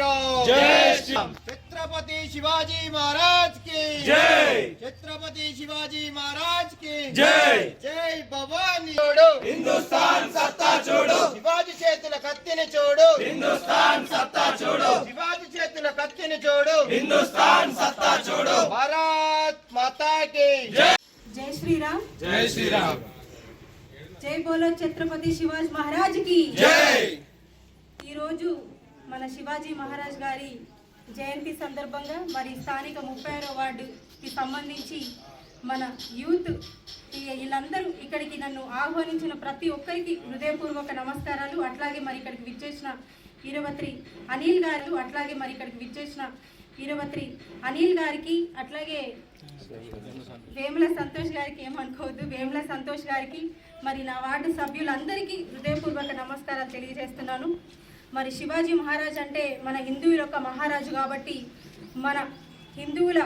శ్రీరామ్ జై శ్రీరామ్ ఛత్రపతి శివాజీ మహారాజ్కి జై ఛత్రపతి శివాజీ మహారాజ్కి జై జై భవానీ చూడు హిందుస్థాన్ సత్తా చూడు శివాజీ చేతుల కత్తిని చూడు హిందుస్థాన్ సత్తా చూడు శివాజీ చేతుల కత్తిని చూడు హిందుస్థాన్ సత్తా చూడు భారత్ మాతాకి జై జై శ్రీరామ్ జై శ్రీరామ్ జై బోలో ఛత్రపతి శివాజీ మహారాజ్కి జై ఈ రోజు మన శివాజీ మహారాజ్ గారి జయంతి సందర్భంగా మరి స్థానిక ముప్పై ఆరో వార్డుకి సంబంధించి మన యూత్ వీళ్ళందరూ ఇక్కడికి నన్ను ఆహ్వానించిన ప్రతి ఒక్కరికి హృదయపూర్వక నమస్కారాలు. అట్లాగే మరి ఇక్కడికి విచ్చేసిన వీరవత్రి అనిల్ గారు అట్లాగే మరి ఇక్కడికి విచ్చేసిన వీరవత్రి అనిల్ గారికి అట్లాగే వేముల సంతోష్ గారికి ఏమనుకోవద్దు. వేముల సంతోష్ గారికి మరి నా వార్డు సభ్యులందరికీ హృదయపూర్వక నమస్కారాలు తెలియజేస్తున్నాను. మరి శివాజీ మహారాజ్ అంటే మన హిందువుల యొక్క మహారాజు కాబట్టి మన హిందువుల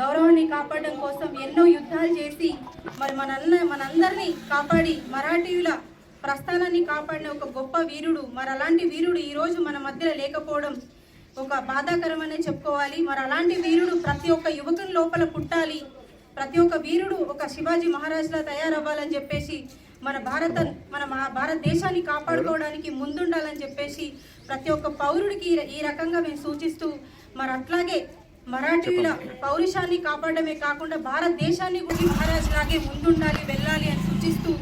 గౌరవాన్ని కాపాడడం కోసం ఎన్నో యుద్ధాలు చేసి మరి మన మనందరినీ కాపాడి మరాఠీయుల ప్రస్థానాన్ని కాపాడిన ఒక గొప్ప వీరుడు. మరి అలాంటి వీరుడు ఈరోజు మన మధ్యలో లేకపోవడం ఒక బాధాకరమనే చెప్పుకోవాలి. మరి అలాంటి వీరుడు ప్రతి ఒక్క యువకుని లోపల పుట్టాలి. ప్రతి ఒక్క వీరుడు ఒక శివాజీ మహారాజులా తయారవ్వాలని చెప్పేసి మన భారత మన భారతదేశాన్ని కాపాడుకోవడానికి ముందుండాలని చెప్పేసి ప్రతి ఒక్క పౌరుడికి ఈ- రకంగా మేము సూచిస్తూ మరి అట్లాగే మరాఠీయుల పౌరుషాన్ని కాపాడమే కాకుండా భారతదేశాన్ని కూడా మహారాజ్ లాగే ముందుండాలి వెళ్ళాలి అని సూచిస్తూ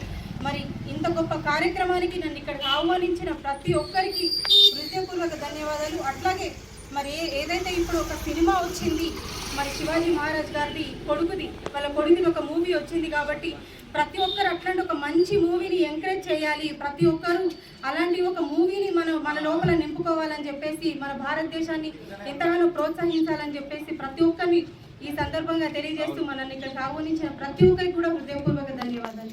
మరి ఇంత గొప్ప కార్యక్రమానికి నన్ను ఇక్కడికి ఆహ్వానించిన ప్రతి ఒక్కరికి హృదయపూర్వక ధన్యవాదాలు. అట్లాగే మరి ఏదైతే ఇప్పుడు ఒక సినిమా వచ్చింది మరి శివాజీ మహారాజ్ గారిది కొడుకుది. వాళ్ళ కొడుకుది ఒక మూవీ వచ్చింది కాబట్టి ప్రతి ఒక్కరు అట్లాంటి ఒక మంచి మూవీని ఎంకరేజ్ చేయాలి. ప్రతి ఒక్కరు అలాంటి ఒక మూవీని మనం మన లోపల నింపుకోవాలని చెప్పేసి మన భారతదేశాన్ని ఎంతగానో ప్రోత్సహించాలని చెప్పేసి ప్రతి ఒక్కరిని ఈ సందర్భంగా తెలియజేస్తూ మనల్ని ఇక్కడ ఆహ్వానించిన ప్రతి ఒక్కరికి కూడా హృదయపూర్వక ధన్యవాదాలు.